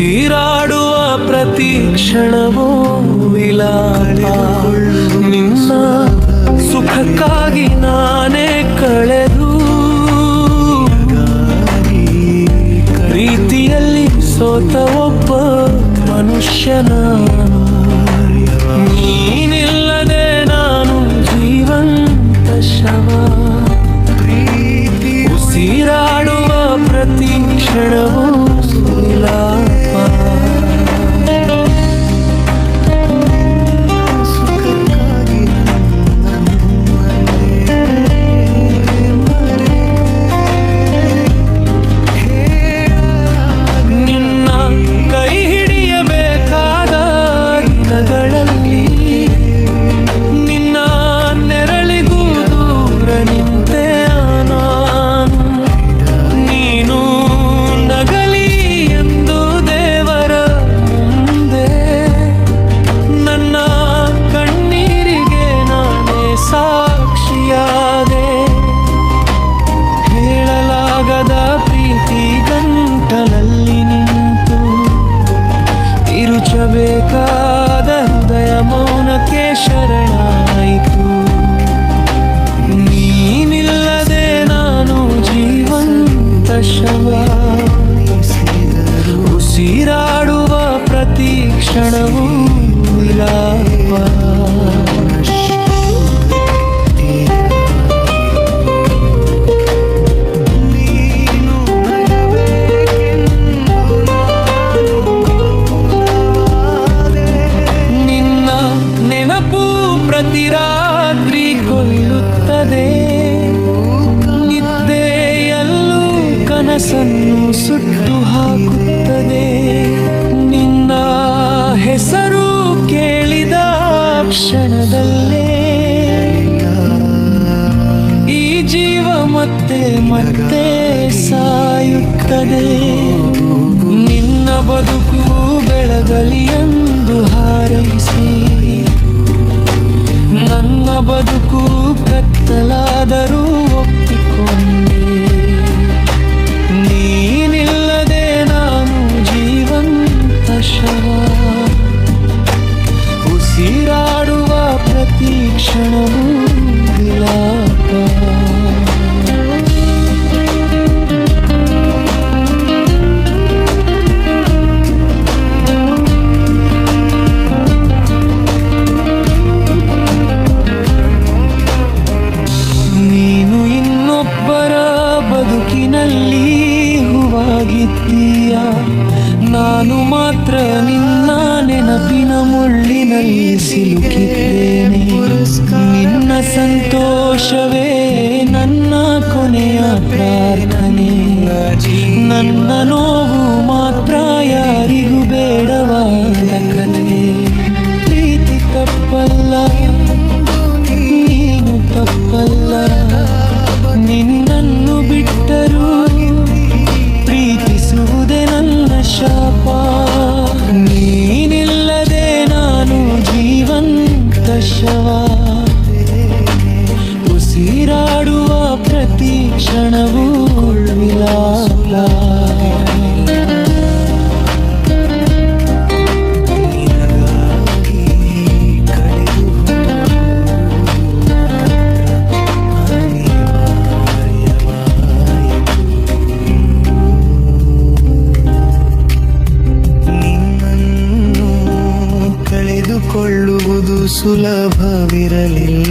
ಉಸಿರಾಡುವ ಪ್ರತಿ ಕ್ಷಣವೂ ವಿಲಾಳ ನಿನ್ನ ಸುಖಕ್ಕಾಗಿ ನಾನೇ ಕಳೆದು. ಪ್ರೀತಿಯಲ್ಲಿ ಸೋತ ಒಬ್ಬ ಮನುಷ್ಯನ ನಾನು ನೀನಿಲ್ಲದೆ ನಾನು ಜೀವಂತ ಶವ. ಉಸಿರಾಡುವ ಪ್ರತಿ ಕ್ಷಣವೂ ಉಸಿರಾಡುವ ಪ್ರತಿ ಕ್ಷಣವೂ ವಿಲಾಪ ನಿನ್ನ ನೆನಪು ಪ್ರತಿ ರಾತ್ರಿ ಕೊಲ್ಲುತ್ತದೆ ಕನಸನ್ನು ಸುಟ್ಟು ಹಾಕುತ್ತದೆ. ನಿನ್ನ ಹೆಸರು ಕೇಳಿದ ಕ್ಷಣದಲ್ಲೇ. ಈ ಜೀವ ಮತ್ತೆ ಮತ್ತೆ ಸಾಯುತ್ತದೆ. ನಿನ್ನ ಬದುಕು ಬೆಳಗಲಿ ಎಂದು ಹಾರೈಸಿ. ನನ್ನ ಬದುಕು ಕತ್ತಲಾದರೂ ಪ್ರತಿ ಕ್ಷಣವೂ ವಿಲಾಪ. ನೀನು ಇನ್ನೊಬ್ಬರ ಬದುಕಿನಲ್ಲಿ ಹೂವಾಗಿದ್ದೀಯ? ನಾನು ಮಾತ್ರ ನಿನ್ನ ನೆನಪಿನ ಮುಳ್ಳಿನಲ್ಲಿ ಸಂತೋಷವೇ ನನ್ನ ಕೊನೆಯ ಪ್ರಾರ್ಥನೆ. ನನ್ನ സുലഭ വിരലിൽ